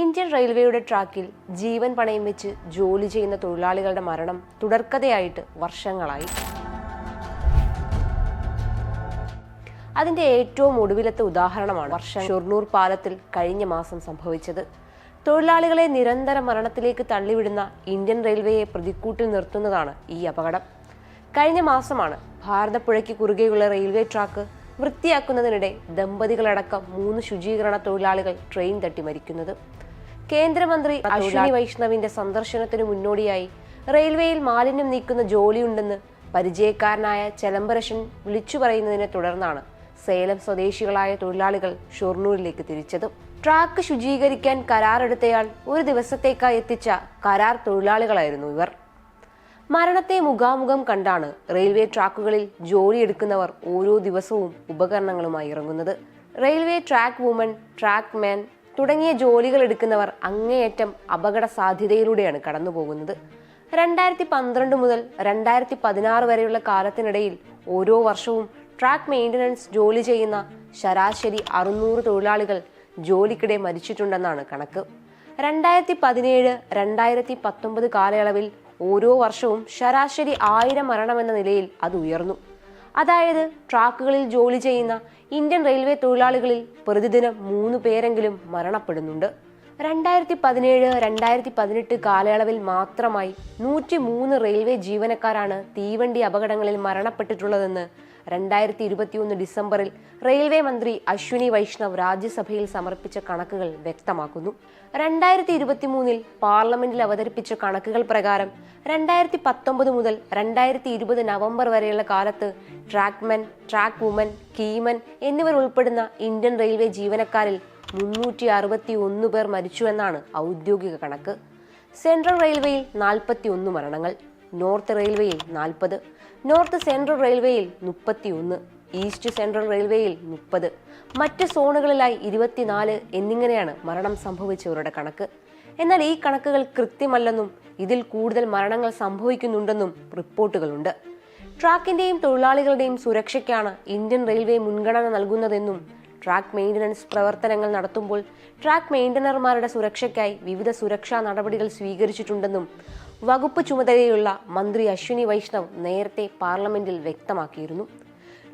Indian റെയിൽവേയുടെ ട്രാക്കിൽ ജീവൻ പണയം വെച്ച് ജോലി ചെയ്യുന്ന തൊഴിലാളികളുടെ മരണം തുടർക്കഥയായിട്ട് വർഷങ്ങളായി. അതിന്റെ ഏറ്റവും ഒടുവിലത്തെ ഉദാഹരണമാണ് വർഷം ഷൊർണൂർ പാലത്തിൽ കഴിഞ്ഞ മാസം സംഭവിച്ചത്. തൊഴിലാളികളെ നിരന്തര മരണത്തിലേക്ക് തള്ളിവിടുന്ന ഇന്ത്യൻ റെയിൽവേയെ പ്രതിക്കൂട്ടിൽ നിർത്തുന്നതാണ് ഈ അപകടം. കഴിഞ്ഞ മാസമാണ് ഭാരതപ്പുഴയ്ക്ക് കുറുകെയുള്ള റെയിൽവേ ട്രാക്ക് വൃത്തിയാക്കുന്നതിനിടെ ദമ്പതികളടക്കം മൂന്ന് ശുചീകരണ തൊഴിലാളികൾ ട്രെയിൻ തട്ടി മരിക്കുന്നത്. കേന്ദ്രമന്ത്രി അശ്വിനി വൈഷ്ണവിന്റെ സന്ദർശനത്തിനു മുന്നോടിയായി. റെയിൽവേയിൽ മാലിന്യം നീക്കുന്ന ജോലിയുണ്ടെന്ന് പരിചയക്കാരനായ ചെലമ്പരശൻ വിളിച്ചു പറയുന്നതിനെ തുടർന്നാണ് സേലം സ്വദേശികളായ തൊഴിലാളികൾ ഷൊർണൂരിലേക്ക് തിരിച്ചത്. ട്രാക്ക് ശുചീകരിക്കാൻ കരാറെടുത്തയാൾ ഒരു ദിവസത്തേക്കായി എത്തിച്ച കരാർ തൊഴിലാളികളായിരുന്നു ഇവർ. മരണത്തെ മുഖാമുഖം കണ്ടാണ് റെയിൽവേ ട്രാക്കുകളിൽ ജോലിയെടുക്കുന്നവർ ഓരോ ദിവസവും ഉപകരണങ്ങളുമായി ഇറങ്ങുന്നത്. Railway track woman track man തുടങ്ങിയ ജോലികൾ എടുക്കുന്നവർ അങ്ങേയറ്റം അപകട സാധ്യതയിലൂടെയാണ് കടന്നുപോകുന്നത്. രണ്ടായിരത്തി പന്ത്രണ്ട് മുതൽ രണ്ടായിരത്തി പതിനാറ് വരെയുള്ള കാലത്തിനിടയിൽ ഓരോ വർഷവും ട്രാക്ക് മെയിന്റനൻസ് ജോലി ചെയ്യുന്ന ശരാശരി അറുന്നൂറ് തൊഴിലാളികൾ ജോലിക്കിടെ മരിച്ചിട്ടുണ്ടെന്നാണ് കണക്ക്. രണ്ടായിരത്തി പതിനേഴ് രണ്ടായിരത്തി പത്തൊമ്പത് കാലയളവിൽ ഓരോ വർഷവും ശരാശരി ആയിരം മരണമെന്ന നിലയിൽ അത് ഉയർന്നു. അതായത് ട്രാക്കുകളിൽ ജോലി ചെയ്യുന്ന ഇന്ത്യൻ റെയിൽവേ തൊഴിലാളികളിൽ പ്രതിദിനം മൂന്ന് പേരെങ്കിലും മരണപ്പെടുന്നുണ്ട്. രണ്ടായിരത്തി പതിനേഴ് രണ്ടായിരത്തി പതിനെട്ട് കാലയളവിൽ മാത്രമായി നൂറ്റി മൂന്ന് റെയിൽവേ ജീവനക്കാരാണ് തീവണ്ടി അപകടങ്ങളിൽ മരണപ്പെട്ടിട്ടുള്ളതെന്ന് രണ്ടായിരത്തി ഇരുപത്തിയൊന്ന് ഡിസംബറിൽ റെയിൽവേ മന്ത്രി അശ്വിനി വൈഷ്ണവ് രാജ്യസഭയിൽ സമർപ്പിച്ച കണക്കുകൾ വ്യക്തമാക്കുന്നു. രണ്ടായിരത്തി ഇരുപത്തിമൂന്നിൽ പാർലമെന്റിൽ അവതരിപ്പിച്ച കണക്കുകൾ പ്രകാരം രണ്ടായിരത്തി പത്തൊമ്പത് മുതൽ രണ്ടായിരത്തി ഇരുപത് നവംബർ വരെയുള്ള കാലത്ത് ട്രാക്ക്മെൻ ട്രാക്ക് വുമൻ കീമൻ എന്നിവർ ഉൾപ്പെടുന്ന ഇന്ത്യൻ റെയിൽവേ ജീവനക്കാരിൽ മുന്നൂറ്റി അറുപത്തി ഒന്ന് പേർ മരിച്ചുവെന്നാണ് ഔദ്യോഗിക കണക്ക്. സെൻട്രൽ റെയിൽവേയിൽ നാൽപ്പത്തി ഒന്ന് മരണങ്ങൾ. നോർത്ത് റെയിൽവേയിൽ നാൽപ്പത് നോർത്ത് സെൻട്രൽ റെയിൽവേയിൽ മുപ്പത്തിയൊന്ന് ഈസ്റ്റ് സെൻട്രൽ റെയിൽവേയിൽ മുപ്പത് മറ്റ് സോണുകളിലായി ഇരുപത്തിനാല് എന്നിങ്ങനെയാണ് മരണം സംഭവിച്ചവരുടെ കണക്ക്. എന്നാൽ ഈ കണക്കുകൾ കൃത്യമല്ലെന്നും ഇതിൽ കൂടുതൽ മരണങ്ങൾ സംഭവിക്കുന്നുണ്ടെന്നും റിപ്പോർട്ടുകളുണ്ട്. ട്രാക്കിന്റെയും തൊഴിലാളികളുടെയും സുരക്ഷയ്ക്കാണ് ഇന്ത്യൻ റെയിൽവേ മുൻഗണന നൽകുന്നതെന്നും ട്രാക്ക് മെയിന്റനൻസ് പ്രവർത്തനങ്ങൾ നടത്തുമ്പോൾ ട്രാക്ക് മെയിന്റനർമാരുടെ സുരക്ഷയ്ക്കായി വിവിധ സുരക്ഷാ നടപടികൾ സ്വീകരിച്ചിട്ടുണ്ടെന്നും വകുപ്പ് ചുമതലയുള്ള മന്ത്രി അശ്വിനി വൈഷ്ണവ് നേരത്തെ പാർലമെന്റിൽ വ്യക്തമാക്കിയിരുന്നു.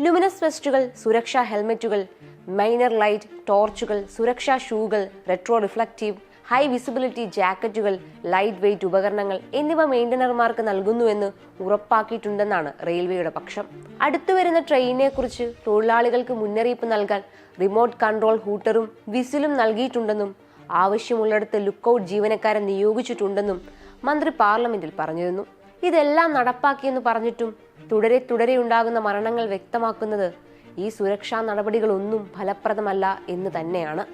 ലുമിനസ് വെസ്റ്റുകൾ സുരക്ഷാ ഹെൽമെറ്റുകൾ മൈനർ ലൈറ്റ് ടോർച്ചുകൾ സുരക്ഷാ ഷൂകൾ റെട്രോ റിഫ്ലക്റ്റീവ് ഹൈ വിസിബിലിറ്റി ജാക്കറ്റുകൾ ലൈറ്റ് വെയ്റ്റ് ഉപകരണങ്ങൾ എന്നിവ മെയിന്റനർമാർക്ക് നൽകുന്നുവെന്ന് ഉറപ്പാക്കിയിട്ടുണ്ടെന്നാണ് റെയിൽവേയുടെ പക്ഷം. അടുത്തുവരുന്ന ട്രെയിനിനെക്കുറിച്ച് തൊഴിലാളികൾക്ക് മുന്നറിയിപ്പ് നൽകാൻ റിമോട്ട് കൺട്രോൾ ഹൂട്ടറും വിസിലും നൽകിയിട്ടുണ്ടെന്നും ആവശ്യമുള്ളിടത്ത് ലുക്കൌട്ട് ജീവനക്കാരെ നിയോഗിച്ചിട്ടുണ്ടെന്നും മന്ത്രി പാർലമെന്റിൽ പറഞ്ഞിരുന്നു. ഇതെല്ലാം നടപ്പാക്കിയെന്ന് പറഞ്ഞിട്ടും തുടരെ തുടരെ ഉണ്ടാകുന്ന മരണങ്ങൾ വ്യക്തമാക്കുന്നത് ഈ സുരക്ഷാ നടപടികളൊന്നും ഫലപ്രദമല്ല എന്ന് തന്നെയാണ്.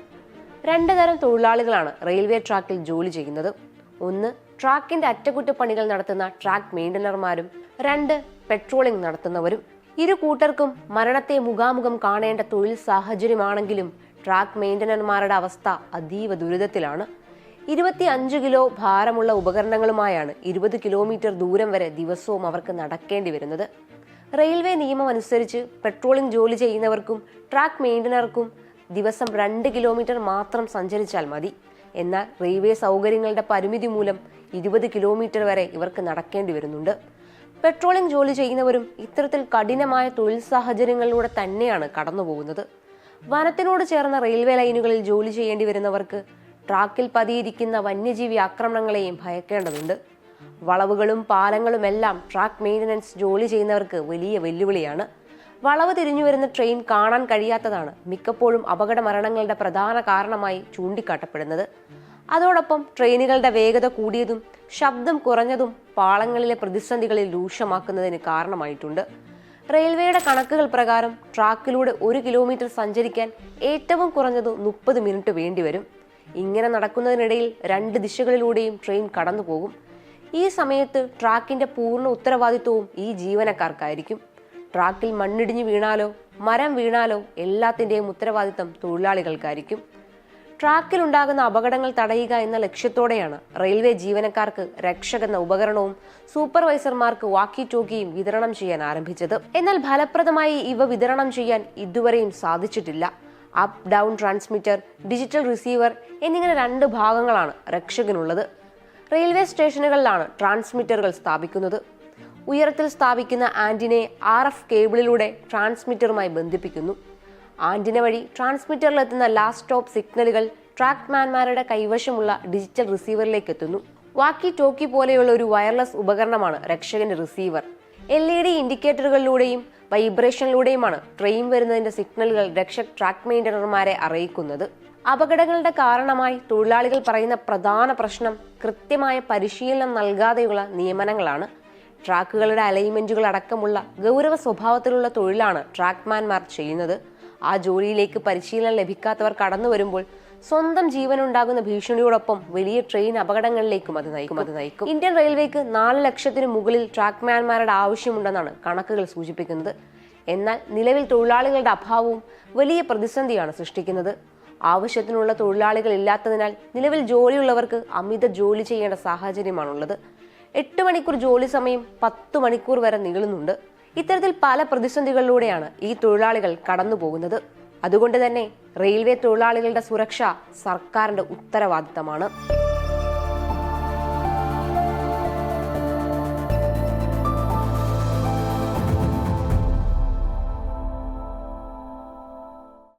രണ്ട് തരം തൊഴിലാളികളാണ് റെയിൽവേ ട്രാക്കിൽ ജോലി ചെയ്യുന്നത്. ഒന്ന് ട്രാക്കിന്റെ അറ്റകുറ്റപ്പണികൾ നടത്തുന്ന ട്രാക്ക് മെയിന്റനർമാരും രണ്ട് പെട്രോളിംഗ് നടത്തുന്നവരും. ഇരു കൂട്ടർക്കും മരണത്തെ മുഖാമുഖം കാണേണ്ട തൊഴിൽ സാഹചര്യമാണെങ്കിലും ട്രാക്ക് മെയിന്റനർമാരുടെ അവസ്ഥ അതീവ ദുരിതത്തിലാണ്. ഇരുപത്തി അഞ്ച് കിലോ ഭാരമുള്ള ഉപകരണങ്ങളുമായാണ് ഇരുപത് കിലോമീറ്റർ ദൂരം വരെ ദിവസവും അവർക്ക് നടക്കേണ്ടി വരുന്നത്. റെയിൽവേ നിയമം അനുസരിച്ച് പെട്രോളിംഗ് ജോലി ചെയ്യുന്നവർക്കും ട്രാക്ക് മെയിന്റനർക്കും ദിവസം രണ്ട് കിലോമീറ്റർ മാത്രം സഞ്ചരിച്ചാൽ മതി. എന്നാൽ റെയിൽവേ സൗകര്യങ്ങളുടെ പരിമിതി മൂലം ഇരുപത് കിലോമീറ്റർ വരെ ഇവർക്ക് നടക്കേണ്ടി വരുന്നുണ്ട്. പെട്രോളിംഗ് ജോലി ചെയ്യുന്നവരും ഇത്തരത്തിൽ കഠിനമായ തൊഴിൽ സാഹചര്യങ്ങളിലൂടെ തന്നെയാണ് കടന്നുപോകുന്നത്. വനത്തിനോട് ചേർന്ന റെയിൽവേ ലൈനുകളിൽ ജോലി ചെയ്യേണ്ടി വരുന്നവർക്ക് ട്രാക്കിൽ പതിയിരിക്കുന്ന വന്യജീവി ആക്രമണങ്ങളെയും ഭയക്കേണ്ടതുണ്ട്. വളവുകളും പാലങ്ങളുമെല്ലാം ട്രാക്ക് മെയിന്റനൻസ് ജോലി ചെയ്യുന്നവർക്ക് വലിയ വെല്ലുവിളിയാണ്. വളവ് തിരിഞ്ഞു വരുന്ന ട്രെയിൻ കാണാൻ കഴിയാത്തതാണ് മിക്കപ്പോഴും അപകട മരണങ്ങളുടെ പ്രധാന കാരണമായി ചൂണ്ടിക്കാട്ടപ്പെടുന്നത്. അതോടൊപ്പം ട്രെയിനുകളുടെ വേഗത കൂടിയതും ശബ്ദം കുറഞ്ഞതും പാളങ്ങളിലെ പ്രതിസന്ധികളിൽ രൂക്ഷമാക്കുന്നതിന് കാരണമായിട്ടുണ്ട്. റെയിൽവേയുടെ കണക്കുകൾ പ്രകാരം ട്രാക്കിലൂടെ ഒരു കിലോമീറ്റർ സഞ്ചരിക്കാൻ ഏറ്റവും കുറഞ്ഞത് മുപ്പത് മിനിറ്റ് വേണ്ടിവരും. ഇങ്ങനെ നടക്കുന്നതിനിടയിൽ രണ്ട് ദിശകളിലൂടെയും ട്രെയിൻ കടന്നു പോകും. ഈ സമയത്ത് ട്രാക്കിന്റെ പൂർണ ഉത്തരവാദിത്വവും ഈ ജീവനക്കാർക്കായിരിക്കും. ട്രാക്കിൽ മണ്ണിടിഞ്ഞു വീണാലോ മരം വീണാലോ എല്ലാത്തിന്റെയും ഉത്തരവാദിത്തം തൊഴിലാളികൾക്കായിരിക്കും. ട്രാക്കിൽ ഉണ്ടാകുന്ന അപകടങ്ങൾ തടയുക എന്ന ലക്ഷ്യത്തോടെയാണ് റെയിൽവേ ജീവനക്കാർക്ക് രക്ഷക് എന്ന ഉപകരണവും സൂപ്പർവൈസർമാർക്ക് വാക്കി ടോക്കിയും വിതരണം ചെയ്യാൻ ആരംഭിച്ചത്. എന്നാൽ ഫലപ്രദമായി ഇവ വിതരണം ചെയ്യാൻ ഇതുവരെയും സാധിച്ചിട്ടില്ല. Up down transmitter digital receiver എന്നിങ്ങനെ രണ്ട് ഭാഗങ്ങളാണ് രക്ഷകനുള്ളത്. റെയിൽവേ സ്റ്റേഷനുകളിലാണ് ട്രാൻസ്മിറ്ററുകൾ സ്ഥാപിക്കുന്നത്. ഉയരത്തിൽ സ്ഥാപിക്കുന്ന ആന്റിനെ ആർ എഫ് കേബിളിലൂടെ ട്രാൻസ്മിറ്ററുമായി ബന്ധിപ്പിക്കുന്നു. ആന്റിന വഴി ട്രാൻസ്മിറ്ററിലെത്തുന്ന ലാസ്റ്റ് സ്റ്റോപ്പ് സിഗ്നലുകൾ ട്രാക്ക്മാൻമാരുടെ കൈവശമുള്ള ഡിജിറ്റൽ റിസീവറിലേക്ക് എത്തുന്നു. വാക്കി ടോക്കി പോലെയുള്ള ഒരു വയർലെസ് ഉപകരണമാണ് രക്ഷകന്റെ റിസീവർ. എൽ ഇ ഡി ഇൻഡിക്കേറ്ററുകളിലൂടെയും വൈബ്രേഷനിലൂടെയുമാണ് ട്രെയിൻ വരുന്നതിന്റെ സിഗ്നലുകൾ രക്ഷക് ട്രാക്ക് മെയിന്റനർമാരെ അറിയിക്കുന്നത്. അപകടങ്ങളുടെ കാരണമായി തൊഴിലാളികൾ പറയുന്ന പ്രധാന പ്രശ്നം കൃത്യമായ പരിശീലനം നൽകാതെയുള്ള നിയമനങ്ങളാണ്. ട്രാക്കുകളുടെ അലൈൻമെന്റുകൾ അടക്കമുള്ള ഗൗരവ സ്വഭാവത്തിലുള്ള തൊഴിലാണ് ട്രാക്ക്മാൻമാർ ചെയ്യുന്നത്. ആ ജോലിയിലേക്ക് പരിശീലനം ലഭിക്കാത്തവർ കടന്നു വരുമ്പോൾ സ്വന്തം ജീവൻ ഉണ്ടാകുന്ന ഭീഷണിയോടൊപ്പം വലിയ ട്രെയിൻ അപകടങ്ങളിലേക്കും അത് നയിക്കും. അത് നയിക്കും. ഇന്ത്യൻ റെയിൽവേക്ക് നാല് ലക്ഷത്തിന് മുകളിൽ ട്രാക്ക്മാൻമാരുടെ ആവശ്യമുണ്ടെന്നാണ് കണക്കുകൾ സൂചിപ്പിക്കുന്നത്. എന്നാൽ നിലവിൽ തൊഴിലാളികളുടെ അഭാവവും വലിയ പ്രതിസന്ധിയാണ് സൃഷ്ടിക്കുന്നത്. ആവശ്യത്തിനുള്ള തൊഴിലാളികൾ ഇല്ലാത്തതിനാൽ നിലവിൽ ജോലിയുള്ളവർക്ക് അമിത ജോലി ചെയ്യേണ്ട സാഹചര്യമാണുള്ളത്. എട്ട് മണിക്കൂർ ജോലി സമയം പത്ത് മണിക്കൂർ വരെ നീളുന്നുണ്ട്. ഇത്തരത്തിൽ പല പ്രതിസന്ധികളിലൂടെയാണ് ഈ തൊഴിലാളികൾ കടന്നു പോകുന്നത് അതുകൊണ്ട് തന്നെ റെയിൽവേ തൊഴിലാളികളുടെ സുരക്ഷ സർക്കാരിന്റെ ഉത്തരവാദിത്തമാണ്.